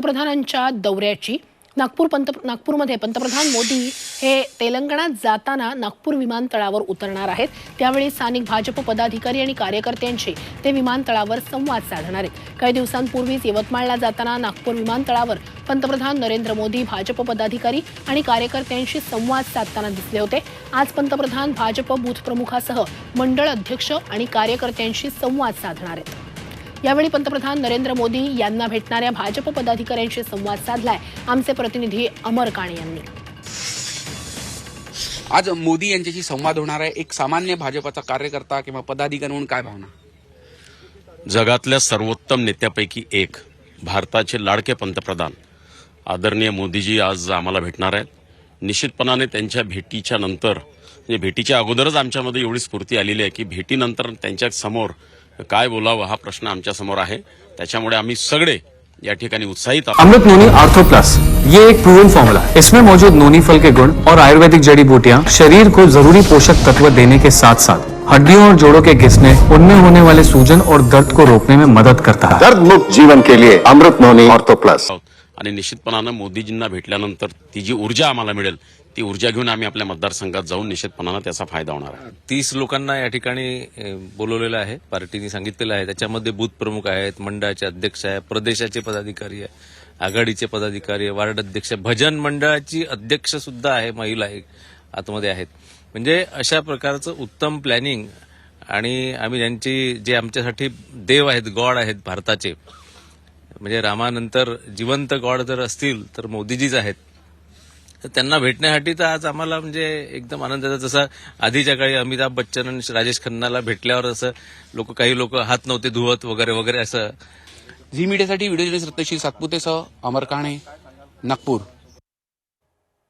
पंतप्रधानांच्या दौऱ्याची. नागपूर पंत नागपूरमध्ये पंतप्रधान मोदी हे तेलंगणात जाताना नागपूर विमानतळावर उतरणार आहेत. त्यावेळी स्थानिक भाजप पदाधिकारी आणि कार्यकर्त्यांशी ते विमानतळावर संवाद साधणार आहेत. काही दिवसांपूर्वीच यवतमाळला जाताना नागपूर विमानतळावर पंतप्रधान नरेंद्र मोदी भाजप पदाधिकारी आणि कार्यकर्त्यांशी संवाद साधताना दिसले होते. आज पंतप्रधान भाजप बूथ प्रमुखासह मंडळ अध्यक्ष आणि कार्यकर्त्यांशी संवाद साधणार आहेत. यावेळी पंतप्रधान नरेंद्र मोदी यांना भेटणाऱ्या भाजप पदाधिकाऱ्यांशी संवाद साधलाय. आमचे प्रतिनिधी अमर काणे यांनी. आज मोदी यांच्याशी संवाद होणार आहे. एक सामान्य भाजपचा कार्यकर्ता किंवा पदाधिकारी म्हणून काय भावना? जगातल्या सर्वोत्तम नेत्यापैकी एक भारताचे लाडके पंतप्रधान. आदरणीय मोदीजी आज आम्हाला भेटणार आहेत. निश्चितपणाने त्यांच्या भेटीच्या नंतर म्हणजे भेटीच्या अगोदरच आमच्यामध्ये एवढी स्फूर्ती आलेली आहे की भेटीनंतर त्यांच्यासमोर काय बोलावं हा प्रश्न आमच्यासमोर आहे. त्याच्यामुळे आम्ही सगळे या ठिकाणी उत्साहित आहोत. अमृत नोनी आर्थो प्लस ये एक प्रूवन फॉर्मूला इसमें मौजूद नोनी फल के गुण और आयुर्वेदिक जड़ी बूटियाँ शरीर को जरूरी पोषक तत्व देने के साथ साथ हड्डियों और जोड़ों के घिसने उनमें होने वाले सूजन और दर्द को रोकने में मदद करता है। दर्द मुक्त जीवन के लिए अमृत नोनी ऑर्थो प्लस. आणि निश्चितपणानं मोदीजींना भेटल्यानंतर ती जी ऊर्जा आम्हाला मिळेल ती ऊर्जा घेऊन आम्ही आपल्या मतदारसंघात जाऊन निश्चितपणानं त्याचा फायदा होणार आहे. तीस लोकांना या ठिकाणी बोलवलेलं आहे पार्टीने सांगितलेलं आहे. त्याच्यामध्ये बूथ प्रमुख आहेत मंडळाचे अध्यक्ष आहे प्रदेशाचे पदाधिकारी आहे आघाडीचे पदाधिकारी आहे वार्ड अध्यक्ष भजन मंडळाची अध्यक्ष सुद्धा आहे महिला एक आतमध्ये आहेत. म्हणजे अशा प्रकारचं उत्तम प्लॅनिंग आणि आम्ही ज्यांची जे आमच्यासाठी देव आहेत गॉड आहेत भारताचे म्हणजे रामानंतर जिवंत गॉड जर असतील तर मोदीजीच आहेत. तर त्यांना भेटण्यासाठी तर आज आम्हाला म्हणजे एकदम आनंद झाला. जसा आधीच्या काळी अमिताभ बच्चन आणि राजेश खन्नाला भेटल्यावर असं लोक काही लोक हात नव्हते धुवत वगैरे वगैरे असं. झी मीडियासाठी व्हिडिओ जर्नलिस्ट रत्नश्री सातपुतेसह अमर काणे नागपूर.